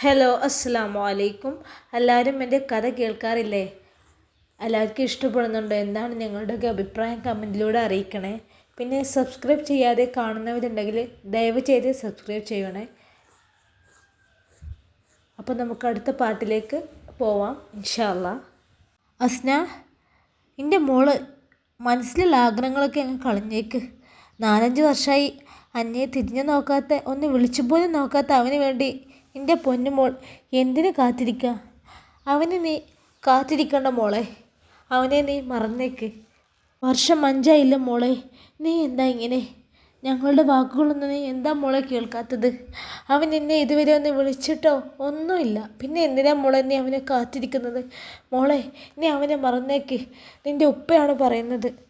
Hello അസ്സാമു അലൈക്കും. എല്ലാവരും എന്റെ കഥ കേൾക്കാറില്ലേ? എല്ലാവർക്കും ഇഷ്ടപ്പെടുന്നുണ്ടോ? എന്താണ് ഞങ്ങളുടെയൊക്കെ അഭിപ്രായം കമന്റിലൂടെ അറിയിക്കണേ. പിന്നെ സബ്സ്ക്രൈബ് ചെയ്യാതെ കാണുന്നവരുണ്ടെങ്കിൽ ദയവ് ചെയ്ത് സബ്സ്ക്രൈബ് ചെയ്യണേ. അപ്പോൾ നമുക്ക് അടുത്ത പാട്ടിലേക്ക് പോവാം ഇൻഷാല്ല അസ്ന എന്റെ മോൾ മനസ്സിലുള്ള ആഗ്രഹങ്ങളൊക്കെ അങ്ങ് കളഞ്ഞേക്ക്. നാലഞ്ച് വർഷമായി അന്നയെ തിരിഞ്ഞു നോക്കാത്ത ഒന്ന് വിളിച്ചു പോലും നോക്കാത്ത അവന് വേണ്ടി എന്റെ പൊന്നുമോൾ എന്തിനു കാത്തിരിക്കുക അവനെ നീ കാത്തിരിക്കണ്ട മോളെ. അവനെ നീ മറന്നേക്ക്. വർഷം അഞ്ചായില്ല മോളെ. നീ എന്താ ഇങ്ങനെ? ഞങ്ങളുടെ വാക്കുകളൊന്നും നീ എന്താ മോളെ കേൾക്കാത്തത്? അവൻ എന്നെ ഇതുവരെ ഒന്ന് വിളിച്ചിട്ടോ? ഒന്നുമില്ല. പിന്നെ എന്തിനാ മോളെ നീ അവനെ കാത്തിരിക്കുന്നത്? മോളെ നീ അവനെ മറന്നേക്ക്. നിന്റെ ഉപ്പയാണ് പറയുന്നത്.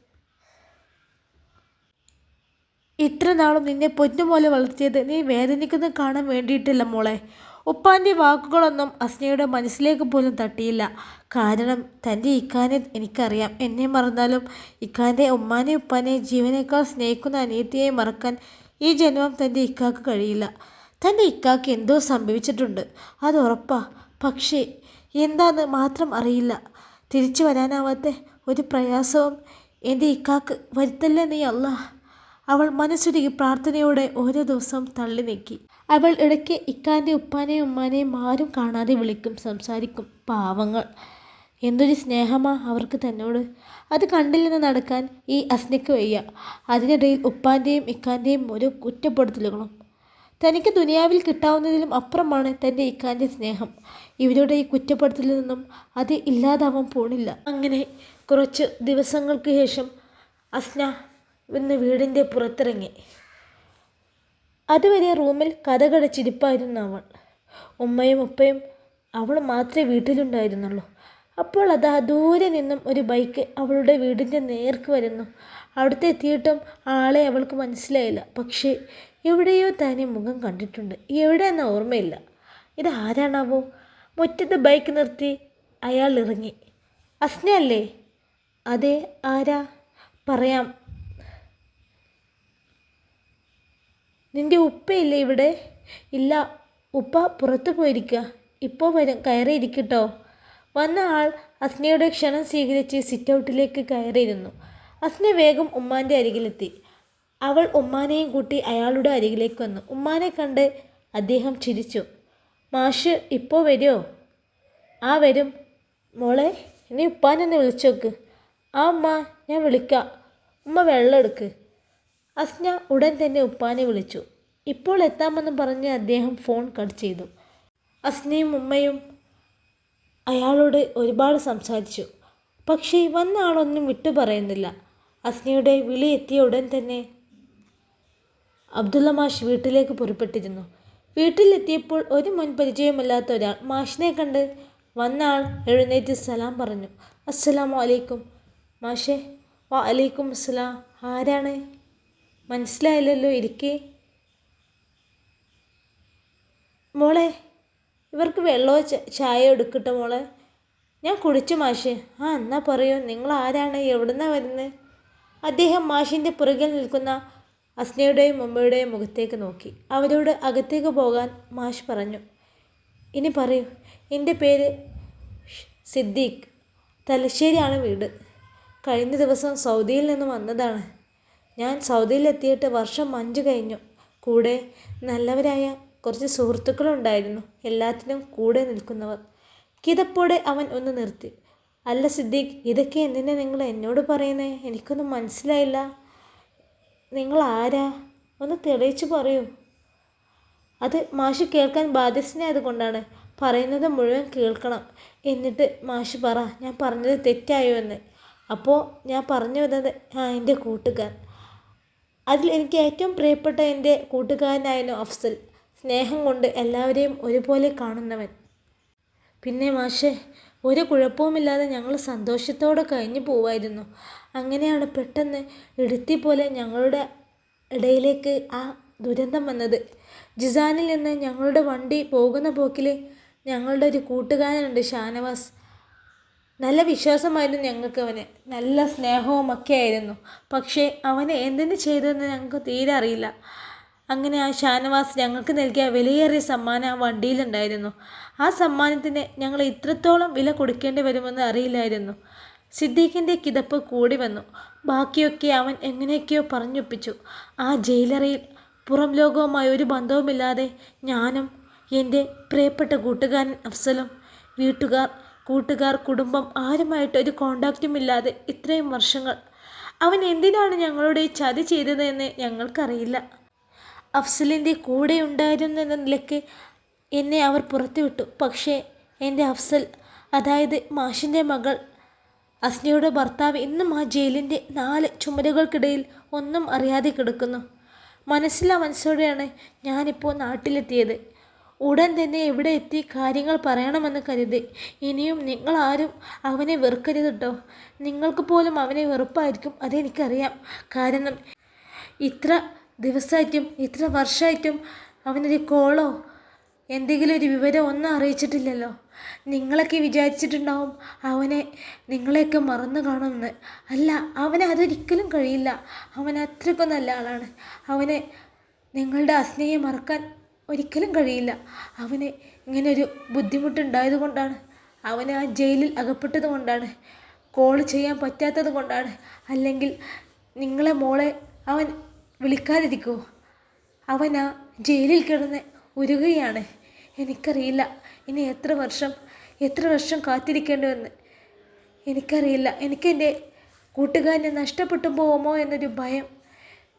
ഇത്ര നാളും നിന്നെ പൊന്നുപോലെ വളർത്തിയത് നീ വേദനിക്കുന്നത് കാണാൻ വേണ്ടിയിട്ടില്ല മോളെ. ഉപ്പാന്റെ വാക്കുകളൊന്നും അസ്നയുടെ മനസ്സിലേക്ക് പോലും തട്ടിയില്ല. കാരണം തന്റെ ഇക്കാനെ എനിക്കറിയാം. എന്നെ മറന്നാലും ഇക്കാന്റെ ഉമ്മാനെ ഉപ്പാനെ ജീവനേക്കാൾ സ്നേഹിക്കുന്ന അനിയത്തിയെ മറക്കാൻ ഈ ജന്മം തന്റെ ഇക്കാക്ക് കഴിയില്ല. തന്റെ ഇക്കാക്ക് എന്തോ സംഭവിച്ചിട്ടുണ്ട്. അത് ഉറപ്പാ. പക്ഷേ എന്താന്ന് മാത്രം അറിയില്ല. തിരിച്ചു വരാനാവാത്ത ഒരു പ്രയാസവും എന്റെ ഇക്കാക്ക് വരുത്തല്ലേ നീ അല്ലാ അവൾ മനസ്സുരുകി പ്രാർത്ഥനയോടെ ഓരോ ദിവസവും തള്ളി നീക്കി. അവൾ ഇടയ്ക്ക് ഇക്കാന്റെ ഉപ്പാനെയും ഉമ്മാനെയും ആരും കാണാതെ വിളിക്കും സംസാരിക്കും. പാവങ്ങൾ. എന്തൊരു സ്നേഹമാ അവർക്ക് തന്നോട്. അത് കണ്ടില്ലെന്ന് നടക്കാൻ ഈ അസ്നയ്ക്ക് വയ്യ. അതിനിടയിൽ ഉപ്പാന്റെയും ഇക്കാന്റെയും ഓരോ കുറ്റപ്പെടുത്തലുകളും. തനിക്ക് ദുനിയാവിൽ കിട്ടാവുന്നതിലും അപ്പുറമാണ് തന്റെ ഇക്കാന്റെ സ്നേഹം. ഇവരുടെ ഈ കുറ്റപ്പെടുത്തലിൽ നിന്നും അത് ഇല്ലാതാവാൻ പോണില്ല. അങ്ങനെ കുറച്ച് ദിവസങ്ങൾക്ക് ശേഷം അസ്ന ഇന്ന് വീടിന്റെ പുറത്തിറങ്ങി. അതുവരെ റൂമിൽ കഥകടച്ചിരിപ്പായിരുന്നു അവൾ. ഉമ്മയും ഉപ്പയും അവൾ മാത്രമേ വീട്ടിലുണ്ടായിരുന്നുള്ളൂ. അപ്പോൾ അതാ ദൂരെ നിന്നും ഒരു ബൈക്ക് അവളുടെ വീടിന്റെ നേർക്ക് വരുന്നു. അവിടുത്തെ എത്തിയിട്ടും ആളെ അവൾക്ക് മനസ്സിലായില്ല. പക്ഷേ എവിടെയോ തന്നെ മുഖം കണ്ടിട്ടുണ്ട്. എവിടെയെന്ന ഓർമ്മയില്ല. ഇത് ആരാണാവോ? മുറ്റത്ത് ബൈക്ക് നിർത്തി അയാൾ ഇറങ്ങി. അസ്നയല്ലേ? അതെ ആരാ? പറയാം. നിന്റെ ഉപ്പയില്ലേ ഇവിടെ? ഇല്ല ഉപ്പ പുറത്തു പോയിരിക്കുക ഇപ്പോൾ വരും കയറിയിരിക്കട്ടോ. വന്ന ആൾ അസ്നയുടെ ക്ഷണം സ്വീകരിച്ച് സിറ്റ് ഔട്ടിലേക്ക് കയറിയിരുന്നു. അസ്ന വേഗം ഉമ്മാന്റെ അരികിലെത്തി. അവൾ ഉമ്മാനെയും കൂട്ടി അയാളുടെ അരികിലേക്ക് വന്നു. ഉമ്മാനെ കണ്ട് അദ്ദേഹം ചിരിച്ചു. മാഷ് ഇപ്പോൾ വരുമോ ആ വരും. മോളെ നീ ഉപ്പാനൊന്ന് വിളിച്ചോക്ക്. ആ ഉമ്മ ഞാൻ വിളിക്കാം. ഉമ്മ വെള്ളം എടുക്ക്. അസ്ന ഉടൻ തന്നെ ഉപ്പാനെ വിളിച്ചു. ഇപ്പോൾ എത്താമെന്ന് പറഞ്ഞ് അദ്ദേഹം ഫോൺ കട്ട് ചെയ്തു. അസ്നയും ഉമ്മയും അയാളോട് ഒരുപാട് സംസാരിച്ചു. പക്ഷേ വന്ന ആളൊന്നും വിട്ടു പറയുന്നില്ല. അസ്നയുടെ വിളി എത്തിയ ഉടൻ തന്നെ അബ്ദുള്ള മാഷ് വീട്ടിലേക്ക് പുറപ്പെട്ടിരുന്നു. വീട്ടിലെത്തിയപ്പോൾ ഒരു മുൻപരിചയമില്ലാത്ത ഒരാൾ മാഷിനെ കണ്ട് വന്ന ആൾ എഴുന്നേറ്റ് സലാം പറഞ്ഞു. അസ്സലാമു അലൈക്കും മാഷേ. വാ അലൈക്കും അസ്സലാം. ആരാണ്? മനസ്സിലായില്ലല്ലോ ഇരിക്കേ. മോളെ ഇവർക്ക് വെള്ളമോ ചായ എടുക്കട്ടെ മോളെ? ഞാൻ കുടിച്ചു മാഷ്. ആ എന്നാ പറയൂ നിങ്ങൾ ആരാണ് എവിടുന്നാ വരുന്നത് അദ്ദേഹം മാഷിന്റെ പുറകിൽ നിൽക്കുന്ന അസ്നയുടെയും മുമ്പയുടെയും മുഖത്തേക്ക് നോക്കി. അവരോട് അകത്തേക്ക് പോകാൻ മാഷ് പറഞ്ഞു. ഇനി പറയൂ എന്റെ പേര് സിദ്ദീഖ്. തലശ്ശേരിയാണ് വീട്. കഴിഞ്ഞ ദിവസം സൗദിയിൽ നിന്ന് വന്നതാണ്. ഞാൻ സൗദിയിലെത്തിയിട്ട് വർഷം അഞ്ച് കഴിഞ്ഞു. കൂടെ നല്ലവരായ കുറച്ച് സുഹൃത്തുക്കളുണ്ടായിരുന്നു. എല്ലാത്തിനും കൂടെ നിൽക്കുന്നവർ. കിതപ്പോടെ അവൻ ഒന്ന് നിർത്തി. അല്ല സിദ്ദീഖ് ഇതൊക്കെ എന്തിനാ നിങ്ങൾ എന്നോട് പറയുന്നേ? എനിക്കൊന്നും മനസ്സിലായില്ല. നിങ്ങൾ ആരാ? ഒന്ന് തെളിയിച്ചു പറയൂ. അത് മാഷ് കേൾക്കാൻ ബാധ്യസ്ഥനായതുകൊണ്ടാണ് പറയുന്നത് മുഴുവൻ കേൾക്കണം. എന്നിട്ട് മാഷ് പറ ഞാൻ പറഞ്ഞത് തെറ്റായോ എന്ന്. അപ്പോൾ ഞാൻ പറഞ്ഞു വന്നത് ആ എന്റെ കൂട്ടുകാർ അതിൽ എനിക്ക് ഏറ്റവും പ്രിയപ്പെട്ട എന്റെ കൂട്ടുകാരനായിരുന്നു അഫ്സൽ. സ്നേഹം കൊണ്ട് എല്ലാവരെയും ഒരുപോലെ കാണുന്നവൻ. പിന്നെ മാഷേ ഒരു കുഴപ്പവുമില്ലാതെ ഞങ്ങൾ സന്തോഷത്തോടെ കഴിഞ്ഞു പോവായിരുന്നു. അങ്ങനെയാണ് പെട്ടെന്ന് ഇടുത്തി പോലെ ഞങ്ങളുടെ ഇടയിലേക്ക് ആ ദുരന്തം വന്നത്. ജിസാനിൽ നിന്ന് ഞങ്ങളുടെ വണ്ടി പോകുന്ന പോക്കിൽ ഞങ്ങളുടെ ഒരു കൂട്ടുകാരനുണ്ട് ഷാനവാസ്. നല്ല വിശ്വാസമായിരുന്നു ഞങ്ങൾക്ക് അവന് നല്ല സ്നേഹവും ഒക്കെ ആയിരുന്നു പക്ഷേ അവനെ എന്തിനു ചെയ്തതെന്ന് ഞങ്ങൾക്ക് തീരെ അറിയില്ല. അങ്ങനെ ആ ഷാനവാസ് ഞങ്ങൾക്ക് നൽകിയ വിലയേറിയ സമ്മാനം ആ വണ്ടിയിലുണ്ടായിരുന്നു. ആ സമ്മാനത്തിന് ഞങ്ങൾ ഇത്രത്തോളം വില കൊടുക്കേണ്ടി വരുമെന്ന് അറിയില്ലായിരുന്നു. സിദ്ദീഖിന്റെ കിതപ്പ് കൂടി വന്നു. ബാക്കിയൊക്കെ അവൻ എങ്ങനെയൊക്കെയോ പറഞ്ഞൊപ്പിച്ചു. ആ ജയിലറയിൽ പുറം ലോകവുമായി ഒരു ബന്ധവുമില്ലാതെ ഞാനും എന്റെ പ്രിയപ്പെട്ട കൂട്ടുകാരൻ അഫ്സലും വീട്ടുകാർ കൂട്ടുകാർ കുടുംബം ആരുമായിട്ട് ഒരു കോണ്ടാക്റ്റും ഇല്ലാതെ ഇത്രയും വർഷങ്ങൾ. അവൻ എന്തിനാണ് ഞങ്ങളുടെ ഈ ചതി ചെയ്തതെന്ന് ഞങ്ങൾക്കറിയില്ല. അഫ്സലിന്റെ കൂടെ ഉണ്ടായിരുന്നെന്ന നിലയ്ക്ക് എന്നെ അവർ പുറത്തുവിട്ടു. പക്ഷേ എന്റെ അഫ്സൽ അതായത് മാഷിന്റെ മകൾ അസ്നയുടെ ഭർത്താവ് ഇന്നും ആ ജയിലിന്റെ നാല് ചുമരുകൾക്കിടയിൽ ഒന്നും അറിയാതെ കിടക്കുന്നു. മനസ്സിലാ മനസ്സോടെയാണ് ഞാനിപ്പോൾ നാട്ടിലെത്തിയത്. ഉടൻ തന്നെ ഇവിടെ എത്തി കാര്യങ്ങൾ പറയണമെന്ന് കരുതി. ഇനിയും നിങ്ങളാരും അവനെ വെറുക്കരുത് കേട്ടോ നിങ്ങൾക്ക് പോലും അവനെ വെറുപ്പായിരിക്കും അതെനിക്കറിയാം. കാരണം ഇത്ര ദിവസമായിട്ടും ഇത്ര വർഷമായിട്ടും അവനൊരു കോളോ എന്തെങ്കിലും ഒരു വിവരം ഒന്നും അറിയിച്ചിട്ടില്ലല്ലോ. നിങ്ങളൊക്കെ വിചാരിച്ചിട്ടുണ്ടാവും അവനെ നിങ്ങളെയൊക്കെ മറന്നു കാണുമെന്ന്. അല്ല അവനെ അതൊരിക്കലും കഴിയില്ല. അവൻ അത്രയ്ക്കും നല്ല ആളാണ്. അവനെ നിങ്ങളുടെ അസ്നേഹം മറക്കാൻ ഒരിക്കലും കഴിയില്ല. അവന് ഇങ്ങനെ ഒരു ബുദ്ധിമുട്ടുണ്ടായത് കൊണ്ടാണ്. അവന് ആ ജയിലിൽ അകപ്പെട്ടത് കൊണ്ടാണ്. കോൾ ചെയ്യാൻ പറ്റാത്തത് കൊണ്ടാണ്. അല്ലെങ്കിൽ നിങ്ങളെ മോളെ അവൻ വിളിക്കാതിരിക്കുമോ അവൻ ആ ജയിലിൽ കിടന്ന് ഉരുകയാണ് എനിക്കറിയില്ല. ഇനി എത്ര വർഷം എത്ര വർഷം കാത്തിരിക്കേണ്ടുവെന്ന്? എനിക്കറിയില്ല. എനിക്കെന്റെ കൂട്ടുകാരനെ നഷ്ടപ്പെട്ടു പോകുമോ എന്നൊരു ഭയം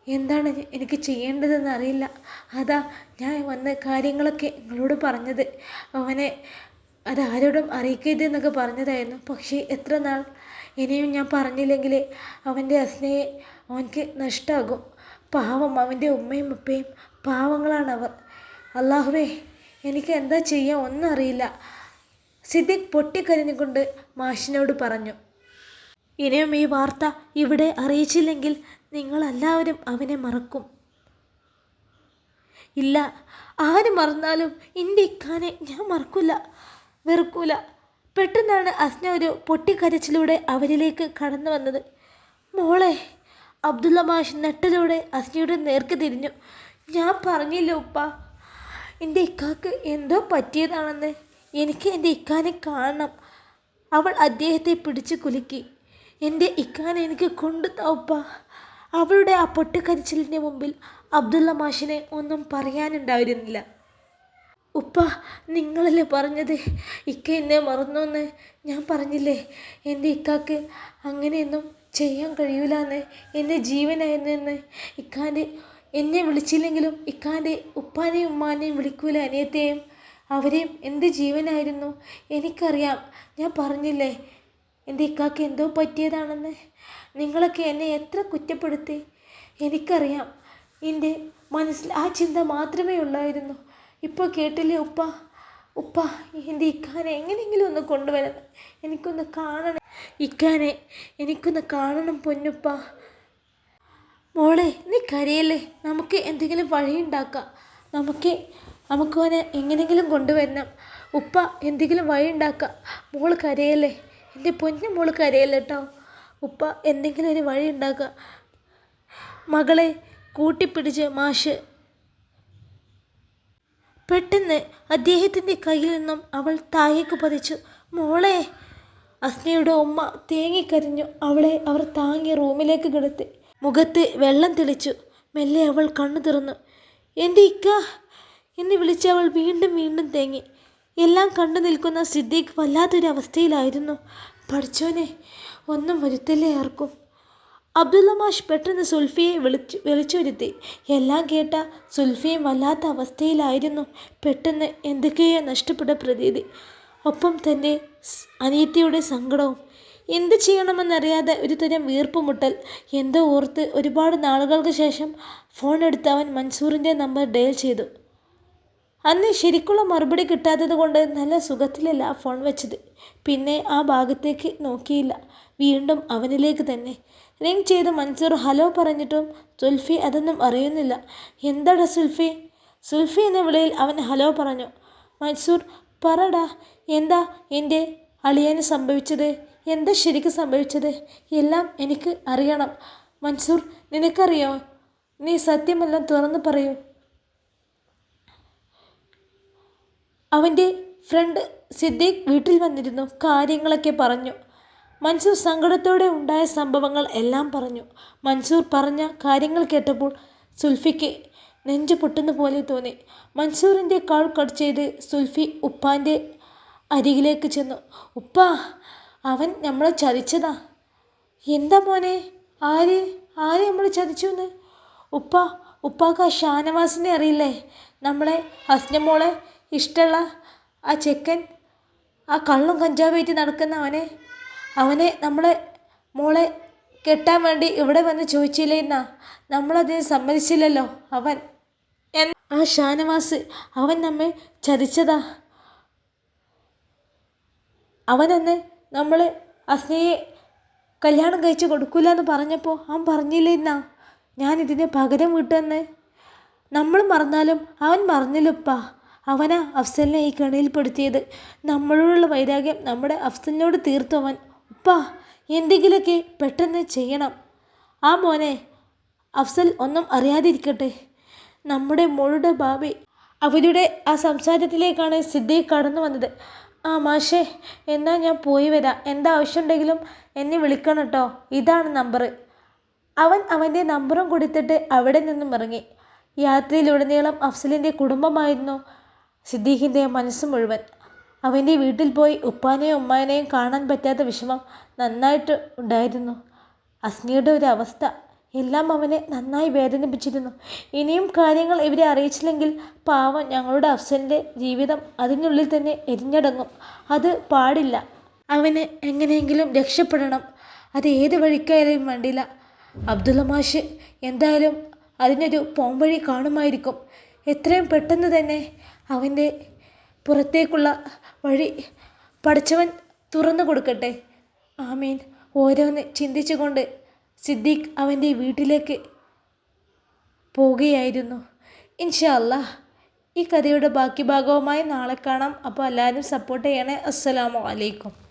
എന്താണ് എനിക്ക് ചെയ്യേണ്ടതെന്ന് അറിയില്ല. അതാ ഞാൻ വന്ന കാര്യങ്ങളൊക്കെ നിങ്ങളോട് പറഞ്ഞത്. അവനെ അതാരോടും അറിയിക്കരുത് എന്നൊക്കെ പറഞ്ഞതായിരുന്നു. പക്ഷേ എത്ര നാൾ ഇനിയും ഞാൻ പറഞ്ഞില്ലെങ്കിൽ അവന്റെ അസ്നയെ അവനക്ക് നഷ്ടമാകും പാവം അവന്റെ ഉമ്മയും ഉപ്പയും പാവങ്ങളാണവർ. അള്ളാഹുവേ എനിക്ക് എന്താ ചെയ്യുക ഒന്നും അറിയില്ല. സിദ്ദിഖ് പൊട്ടിക്കരഞ്ഞുകൊണ്ട് മാഷിനോട് പറഞ്ഞു. ഇനിയും ഈ വാർത്ത ഇവിടെ അറിയിച്ചില്ലെങ്കിൽ നിങ്ങളെല്ലാവരും അവനെ മറക്കും. ഇല്ല ആര് മറന്നാലും എന്റെ ഇക്കാനെ ഞാൻ മറക്കില്ല വെറുക്കൂല. പെട്ടെന്നാണ് അസ്ന ഒരു പൊട്ടിക്കരച്ചിലൂടെ അവരിലേക്ക് കടന്നു വന്നത്. മോളെ അബ്ദുള്ള മാഷ് നെട്ടലോടെ അസ്നയുടെ നേർക്ക് തിരിഞ്ഞു. ഞാൻ പറഞ്ഞില്ല ഉപ്പ എന്റെ ഇക്കാക്ക് എന്തോ പറ്റിയതാണെന്ന്. എനിക്ക് എന്റെ ഇക്കാനെ കാണണം. അവൾ അദ്ദേഹത്തെ പിടിച്ചു കുലുക്കി. എന്റെ ഇക്കാനെ എനിക്ക് കൊണ്ട് തൗപ്പ അവളുടെ ആ പൊട്ടിക്കരിച്ചിലിന്റെ മുമ്പിൽ അബ്ദുള്ള മാഷിനെ ഒന്നും പറയാനുണ്ടായിരുന്നില്ല. ഉപ്പ നിങ്ങളല്ലേ പറഞ്ഞത്? ഇക്ക എന്നെ മറന്നു എന്ന് ഞാൻ പറഞ്ഞില്ലേ? എന്റെ ഇക്കാക്ക് അങ്ങനെയൊന്നും ചെയ്യാൻ കഴിയൂല എന്ന് എന്റെ ജീവനായിരുന്നു എന്ന് ഇക്കാന്റെ എന്നെ വിളിച്ചില്ലെങ്കിലും ഇക്കാന്റെ ഉപ്പാനെയും ഉമ്മാനെയും വിളിക്കൂല അനിയത്തെയും അവരെയും എന്റെ ജീവനായിരുന്നു? എനിക്കറിയാം. ഞാൻ പറഞ്ഞില്ലേ? എന്റെ ഇക്കാക്ക് എന്തോ പറ്റിയതാണെന്ന്. നിങ്ങളൊക്കെ എന്നെ എത്ര കുറ്റപ്പെടുത്തി? എനിക്കറിയാം. എന്റെ മനസ്സിൽ ആ ചിന്ത മാത്രമേ ഉള്ളായിരുന്നു. ഇപ്പോൾ കേട്ടില്ലേ ഉപ്പ? ഉപ്പ എന്റെ ഇക്കാനെ എങ്ങനെയെങ്കിലും ഒന്ന് കൊണ്ടുവരണം. എനിക്കൊന്ന് കാണണം. ഇക്കാനെ എനിക്കൊന്ന് കാണണം പൊന്നുപ്പ. മോളെ നീ കരയല്ലേ? നമുക്ക് എന്തെങ്കിലും വഴിയുണ്ടാക്കാം നമുക്ക് നമുക്ക് അവനെ എങ്ങനെയെങ്കിലും കൊണ്ടുവരണം. ഉപ്പ എന്തെങ്കിലും വഴി ഉണ്ടാക്കാം. മോൾ കരയല്ലേ? എന്റെ പൊന്നു മോൾ കരയല്ല കേട്ടോ ഉപ്പ എന്തെങ്കിലും ഒരു വഴി ഉണ്ടാക്കുക മകളെ കൂട്ടിപ്പിടിച്ച് മാഷ്. പെട്ടെന്ന് അദ്ദേഹത്തിന്റെ കയ്യിൽ നിന്നും അവൾ താഴേക്ക് പതിച്ചു. മോളെ അസ്നയുടെ ഉമ്മ തേങ്ങിക്കരിഞ്ഞു അവളെ അവർ താങ്ങി റൂമിലേക്ക് കിടത്തി. മുഖത്ത് വെള്ളം തെളിച്ചു. മെല്ലെ അവൾ കണ്ണു തുറന്നു. എന്റെ ഇക്ക എന്ന് വിളിച്ച് അവൾ വീണ്ടും വീണ്ടും തേങ്ങി. എല്ലാം കണ്ടു നിൽക്കുന്ന സിദ്ദീഖ് വല്ലാത്തൊരു അവസ്ഥയിലായിരുന്നു പഠിച്ചോനെ ഒന്നും വരുത്തല്ലേ ആർക്കും? അബ്ദുള്ള മാഷ് പെട്ടെന്ന് സുൽഫിയെ വിളിച്ചു വരുത്തി എല്ലാം കേട്ട സുൽഫിയും വല്ലാത്ത അവസ്ഥയിലായിരുന്നു. പെട്ടെന്ന് എന്തൊക്കെയോ നഷ്ടപ്പെട്ട പ്രതീതി. ഒപ്പം അനീതിയുടെ അനിയത്തിയുടെ സങ്കടവും. എന്ത് ചെയ്യണമെന്നറിയാതെ ഒരു തരം വീർപ്പുമുട്ടൽ. എന്തോ ഓർത്ത് ഒരുപാട് നാളുകൾക്ക് ശേഷം ഫോൺ എടുത്ത് അവൻ മൻസൂറിന്റെ നമ്പർ ഡയൽ ചെയ്തു. അന്ന് ശരിക്കുള്ള മറുപടി കിട്ടാത്തത് കൊണ്ട് നല്ല സുഖത്തിലല്ല ഫോൺ വെച്ചത്. പിന്നെ ആ ഭാഗത്തേക്ക് നോക്കിയില്ല. വീണ്ടും അവനിലേക്ക് തന്നെ. റിങ് ചെയ്ത് മൻസൂർ ഹലോ പറഞ്ഞിട്ടും സുൽഫി അതൊന്നും അറിയുന്നില്ല. എന്താടാ സുൽഫി? സുൽഫി എന്ന വിളിയിൽ അവൻ ഹലോ പറഞ്ഞു. മൻസൂർ പറടാ എന്താ എന്റെ അളിയന് സംഭവിച്ചത്? എന്താ ശരിക്കും സംഭവിച്ചത്? എല്ലാം എനിക്ക് അറിയണം. മൻസൂർ നിനക്കറിയോ? നീ സത്യമെല്ലാം തുറന്നു പറയൂ. അവന്റെ ഫ്രണ്ട് സിദ്ദീഖ് വീട്ടിൽ വന്നിരുന്നു. കാര്യങ്ങളൊക്കെ പറഞ്ഞു. മൻസൂർ സങ്കടത്തോടെ ഉണ്ടായ സംഭവങ്ങൾ എല്ലാം പറഞ്ഞു. മൻസൂർ പറഞ്ഞ കാര്യങ്ങൾ കേട്ടപ്പോൾ സുൽഫിക്ക് നെഞ്ചു പൊട്ടുന്ന പോലെ തോന്നി. മൻസൂറിന്റെ കാൾ കട്ട് ചെയ്ത് സുൽഫി ഉപ്പാന്റെ അരികിലേക്ക് ചെന്നു. ഉപ്പ അവൻ നമ്മളെ ചതിച്ചതാ. എന്താ മോനെ? ആര്? ആര് നമ്മൾ ചതിച്ചു എന്ന് ഉപ്പ ഉപ്പാക്ക് ആ ഷാനവാസിനെ അറിയില്ലേ? നമ്മളെ ഹസ്നമോളെ ഇഷ്ടമുള്ള ആ ചെക്കൻ ആ കള്ളും കഞ്ചാവായിട്ട് നടക്കുന്ന അവനെ നമ്മളെ മോളെ കെട്ടാൻ വേണ്ടി ഇവിടെ വന്ന് ചോദിച്ചില്ലേന്നാ നമ്മളതിന് സമ്മതിച്ചില്ലല്ലോ അവൻ. ആ ഷാനവാസ് അവൻ നമ്മെ ചതിച്ചതാ. അവനന്ന് നമ്മൾ അസ്നയെ കല്യാണം കഴിച്ച് കൊടുക്കൂല എന്ന് പറഞ്ഞപ്പോൾ അവൻ പറഞ്ഞില്ലേ എന്നാ? ഞാൻ ഇതിനെ പകരം വിട്ടെന്ന്. നമ്മൾ മറന്നാലും അവൻ മറന്നില്ലപ്പാ. അവനാ അഫ്സലിനെ ഈ കണിയിൽപ്പെടുത്തിയത് നമ്മളോടുള്ള വൈരാഗ്യം നമ്മുടെ അഫ്സലിനോട് തീർത്തു അവൻ. ഉപ്പാ എന്തെങ്കിലുമൊക്കെ പെട്ടെന്ന് ചെയ്യണം. ആ മോനെ അഫ്സൽ ഒന്നും അറിയാതിരിക്കട്ടെ. നമ്മുടെ മോളുടെ ഭാവി അവരുടെ ആ സംസാരത്തിലേക്കാണ് സിദ്ദീഖ് കടന്നു വന്നത്. ആ മാഷേ എന്നാൽ ഞാൻ പോയി വരാം. എന്താ ആവശ്യമുണ്ടെങ്കിലും എന്നെ വിളിക്കണം കേട്ടോ ഇതാണ് നമ്പർ അവൻ അവന്റെ നമ്പറും കൊടുത്തിട്ട് അവിടെ നിന്നും ഇറങ്ങി. യാത്രയിലുടനീളം അഫ്സലിന്റെ കുടുംബമായിരുന്നു. സിദ്ദീഖിന്റെ മനസ്സ് മുഴുവൻ. അവന്റെ വീട്ടിൽ പോയി ഉപ്പാനെയും ഉമ്മാനെയും കാണാൻ പറ്റാത്ത വിഷമം നന്നായിട്ട് ഉണ്ടായിരുന്നു. അസ്നിയുടെ ഒരു അവസ്ഥ എല്ലാം അവനെ നന്നായി വേദനിപ്പിച്ചിരുന്നു. ഇനിയും കാര്യങ്ങൾ ഇവരെ അറിയിച്ചില്ലെങ്കിൽ പാവം ഞങ്ങളുടെ അഫ്സലിന്റെ ജീവിതം അതിനുള്ളിൽ തന്നെ എരിഞ്ഞടങ്ങും. അത് പാടില്ല. അവന് എങ്ങനെയെങ്കിലും രക്ഷപ്പെടണം. അത് ഏത് വഴിക്കായാലും വേണ്ടില്ല. അബ്ദുള്ള മാഷ് എന്തായാലും അതിനൊരു പോംവഴി കാണുമായിരിക്കും. എത്രയും പെട്ടെന്ന് തന്നെ അവന്റെ പുറത്തേക്കുള്ള വഴി പഠിച്ചവൻ തുറന്നു കൊടുക്കട്ടെ. ആമീൻ. ഓരോന്ന് ചിന്തിച്ചുകൊണ്ട് സിദ്ദീഖ് അവന്റെ വീട്ടിലേക്ക് പോവുകയായിരുന്നു. ഇൻഷല്ല ഈ കഥയുടെ ബാക്കി ഭാഗവുമായി നാളെ കാണാം. അപ്പോൾ എല്ലാവരും സപ്പോർട്ട് ചെയ്യണേ. അസ്സലാമു അലൈക്കും.